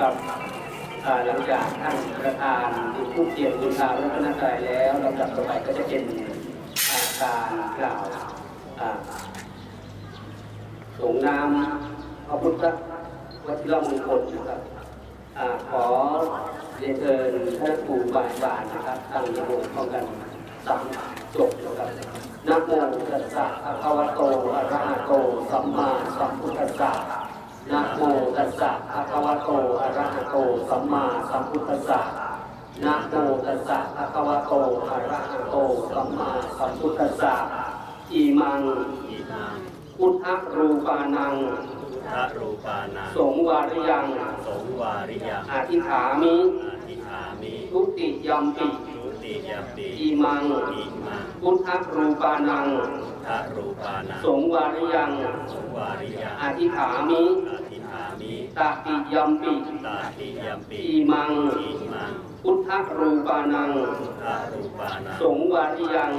ครับหลังจากท่านประธานจุดทูปเทียนบูชาพระรัตนตรัยแล้วลำดับต่อไปก็จะเป็นาการกล่าวสงน้ำพระพุทธวัชิรมงคลนะครับอขอเรียนเชิญท่านครูบาอาจารย์นะครับตั้งยโมพร้อมกันสามจบนะครับนะโมตัสสะภะคะวะโตอะระหะโต สัมมาสัมพุทธัสสะะภะคะวะโตอะระหะโต สัมมาสัมพุทธัสสะนะโมตัสสะภะคะวะโตอะระหะโต สัมมาสัมพุทธัสสะอิมังอิมังพุทธรูปานังพุทธรูปานังสงวาริยัง สงวาริยังอธิษฐามิอาทิธามิทุติยัมปิทุติยมปิอิมัง อิมังพุทธรูปานัง พุทธรูปานังสงวาริยัง สงวาริยังอธิษฐามิอา ทิธามิตติยัมปิตาติยมปิอิมัง อิมัง พุทธรูปานัง พุทธรูปานัง สงวาริยัง